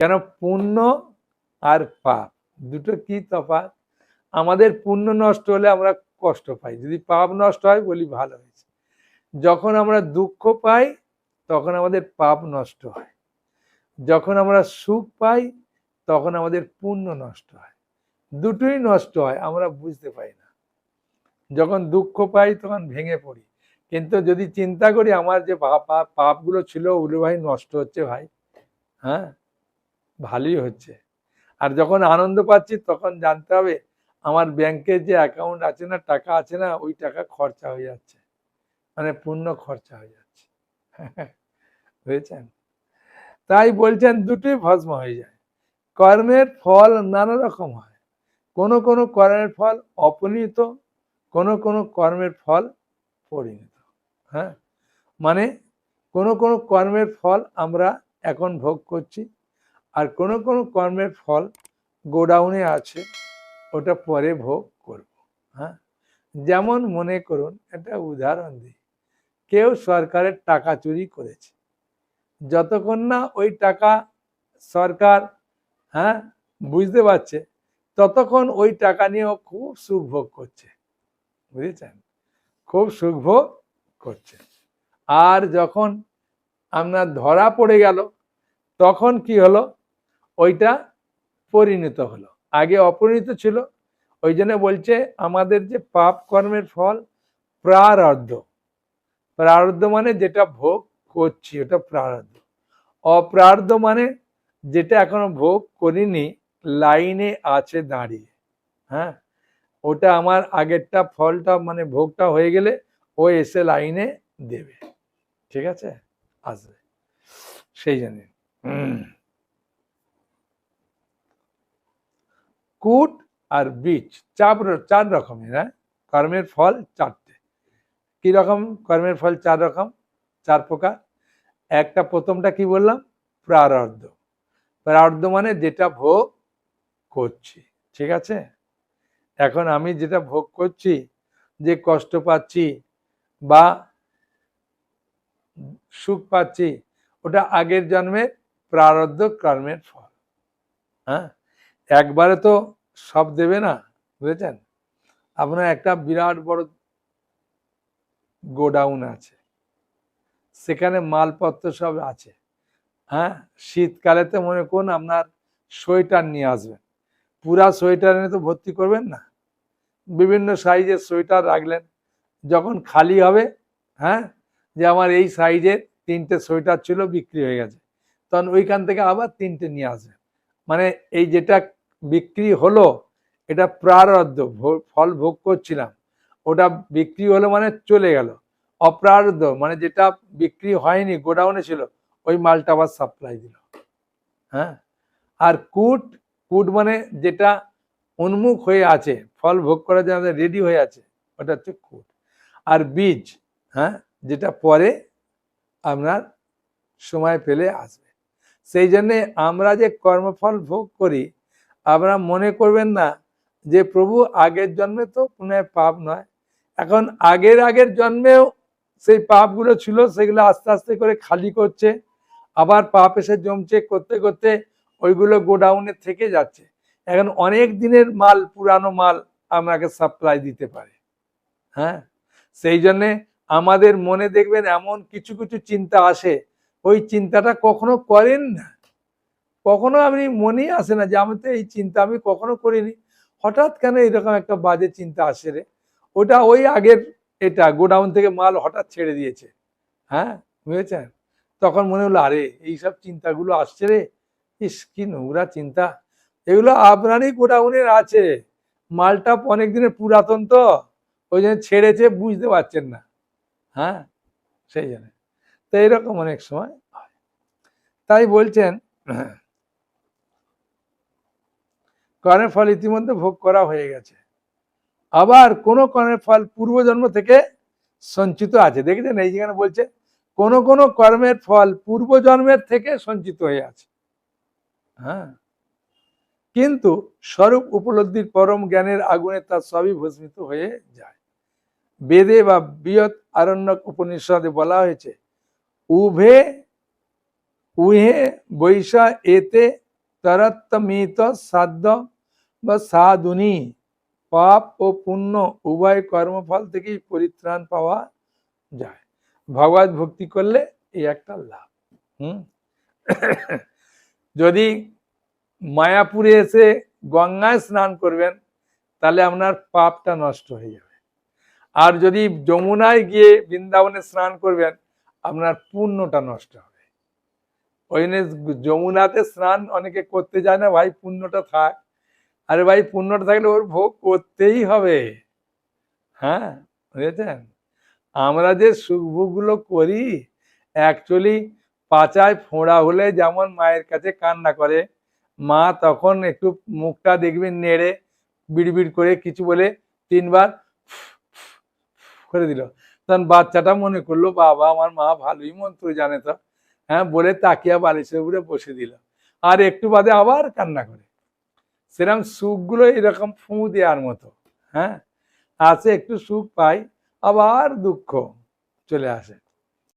কেন পুণ্য আর পাপ? দুটো কি তফাৎ? আমাদের পুণ্য নষ্ট হলে আমরা কষ্ট পাই। যদি পাপ নষ্ট হয়, বলি ভালো হয়েছে। যখন আমরা দুঃখ পাই, তখন আমাদের পাপ নষ্ট হয়। যখন আমরা সুখ পাই, তখন আমাদের পুণ্য নষ্ট হয়। দুটোই নষ্ট হয়, আমরা বুঝতে পাই না। যখন দুঃখ পাই, তখন ভেঙে পড়ি। কিন্তু যদি চিন্তা করি, আমার যে পাপ- পাপগুলো ছিল, ওগুলো ভাই নষ্ট হচ্ছে ভাই। হ্যাঁ? ভালোই হচ্ছে। আর যখন আনন্দ পাচ্ছি, তখন জানতে হবে আমার ব্যাংকে যে অ্যাকাউন্ট আছে না, টাকা আছে না, ওই টাকা খরচা হয়ে যাচ্ছে। মানে পূর্ণ খরচা হয়ে যাচ্ছে। বুঝেছেন? তাই বলছেন দুটোই ভস্ম হয়ে যায়। কর্মের ফল নানা রকম হয়। কোনো কোনো কর্মের ফল অপনীত কোনো কোনো কর্মের ফল পরিণত। হ্যাঁ? মানে কোনো কোনো কর্মের ফল আমরা এখন ভোগ করছি আর কোনো কোনো কর্মের ফল গোডাউনে আছে, ওটা পরে ভোগ করব হ্যাঁ? যেমন মনে করুন, একটা উদাহরণ দিই। কেউ সরকারের টাকা চুরি করেছে। যতক্ষণ না ওই টাকা সরকার হ্যাঁ বুঝতে পারছে, ততক্ষণ ওই টাকা নিয়েও খুব সুখ ভোগ করছে। বুঝেছেন? খুব সুখ ভোগ করছে। আর যখন আপনার ধরা পড়ে গেল, তখন কি হলো? ওইটা পরিণত হলো। আগে অপরিণত ছিল, ওই জন্য বলছে আমাদের যে পাপ কর্মের ফল প্রারব্ধ প্রারব্ধ মানে যেটা ভোগ করছি, ওটা প্রারব্ধ অপ্রার্ধ মানে যেটা এখনও ভোগ করিনি, লাইনে আছে দাঁড়িয়ে। হ্যাঁ? ওটা আমার আগেরটা ফলটা মানে ভোগটা হয়ে গেলে ও এসে লাইনে দেবে। ঠিক আছে? আসবে। সেই জন্য। কুট আর বীজ, চার চার রকমের হ্যাঁ? কর্মের ফল চারটে। কি রকম কর্মের ফল চার রকম? চার প্রকার। একটা প্রথমটা কি বললাম? প্রারব্ধ। প্রারব্ধ মানে যেটা ভোগ করছি, ঠিক আছে? এখন আমি যেটা ভোগ করছি, যে কষ্ট পাচ্ছি বা সুখ পাচ্ছি, ওটা আগের জন্মে প্রারব্ধ কর্মের ফল হ্যাঁ? একবারে তো সব দেবে না, বুঝেছেন? আপনার একটা বিরাট বড় গোডাউন আছে, সেখানে মালপত্র সব আছে হ্যাঁ? শীতকালেতে মনে করুন আপনার সোয়েটার নিয়ে আসবেন, পুরা সোয়েটার এনে তো ভর্তি করবেন না, বিভিন্ন সাইজের সোয়েটার রাখলেন, যখন খালি হবে হ্যাঁ? যে আমার এই সাইজের তিনটে সোয়েটার ছিল, বিক্রি হয়ে গেছে, তখন ওইখান থেকে আবার তিনটে নিয়ে আসবেন মানে এই যেটা বিক্রি হলো, এটা প্রারব্ধ ফল ভোগ করছিলাম। ওটা বিক্রি হলো মানে চলে গেল। অপ্রারব্ধ মানে যেটা বিক্রি হয়নি, গোডাউনে ছিল, ওই মালটা আবার সাপ্লাই দিল। হ্যাঁ? আর কুট কুট মানে যেটা উন্মুখ হয়ে আছে, ফল ভোগ করার জন্য রেডি হয়ে আছে, ওটা হচ্ছে কুট। আর বীজ হ্যাঁ? যেটা পরে আপনার সময় পেলে আসবে। সেই জন্যে আমরা যে কর্মফল ভোগ করি আপনারা মনে করবেন না যে প্রভু আগের জন্মে তো পুনঃ পাপ নয়। এখন আগের আগের জন্মেও সেই পাপগুলো ছিল, সেগুলো আস্তে আস্তে করে খালি করছে। আবার পাপ এসে জমছে করতে করতে ওইগুলো গোডাউনে থেকে যাচ্ছে। এখন অনেক দিনের মাল, পুরানো মাল আপনাকে সাপ্লাই দিতে পারে। হ্যাঁ? সেই জন্যে আমাদের মনে দেখবেন এমন কিছু কিছু চিন্তা আসে। ওই চিন্তাটা কখনো করেন না। কখনো আপনি মনেই আসে না যে আমি তো এই চিন্তা আমি কখনো করিনি। হঠাৎ কেন এরকম একটা বাজে চিন্তা আসে রে? ওটা ওই আগের এটা গোডাউন থেকে মাল হঠাৎ ছেড়ে দিয়েছে। হ্যাঁ বুঝেছেন? তখন মনে হলো, আরে, এইসব চিন্তাগুলো আসছে রে? ইস, কি নোংরা চিন্তা। এগুলো আপনারই গোডাউনের আছে। মালটা অনেক দিনের পুরাতন তো। ওই জন্য ছেড়েছে, বুঝতে পারছেন না। হ্যাঁ সেই জন্য। তো এরকম অনেক সময় হয়। তাই বলছেন কর্মের ফল ইতিমধ্যে ভোগ করা হয়ে গেছে। আবার কোন কর্মের ফল পূর্বজন্ম থেকে সঞ্চিত আছে। দেখেছেন? এই যেখানে বলছে, কোন কোন কর্মের ফল পূর্বজন্মের থেকে সঞ্চিত হয়ে আছে। হ্যাঁ। কিন্তু স্বরূপ উপলব্ধির পরম জ্ঞানের আগুনে তার সবই ভস্মিত হয়ে যায়। বেদে বা বৃহৎ আরণ্যক উপনিষদে বলা হয়েছে, উভে, উহে, বৈশা, এতে তরত্তমিত সাধ্য বা সাধুনি পাপ ও পুণ্য উভয় কর্মফল থেকেই পরিত্রাণ পাওয়া যায়। ভগবত ভক্তি করলে এই একটা লাভ। হুম? যদি মায়াপুরে এসে গঙ্গায় স্নান করবেন, তাহলে আপনার পাপটা নষ্ট হয়ে যাবে। আর যদি যমুনায় গিয়ে বৃন্দাবনে স্নান করবেন, আপনার পুণ্যটা নষ্ট হবে। ওই যমুনাতে স্নান অনেকে করতে যায় না, ভাই পুণ্যটা থাক। আরে ভাই, পুণ্যটা থাকলে ওর ভোগ করতেই হবে। হ্যাঁ বুঝেছেন? আমরা যে সুখ ভোগগুলো করি অ্যাকচুয়ালি পাচায় ফোঁড়া হলে যেমন মায়ের কাছে কান্না করে, মা তখন একটু মুখটা দেখবেন নেড়ে, বিড়বিড় করে কিছু বলে তিনবার করে দিল। তখন বাচ্চাটা মনে করল, বাবা, আমার মা ভালোই মন্ত্র জানে তো। হ্যাঁ বলে তাকিয়া বালিশের উপরে বসে দিল আর একটু বাদে আবার কান্না করে। সেরকম সুখগুলো এরকম ফু দেওয়ার মতো হ্যাঁ? আছে একটু সুখ পাই, আবার দুঃখ চলে আসে।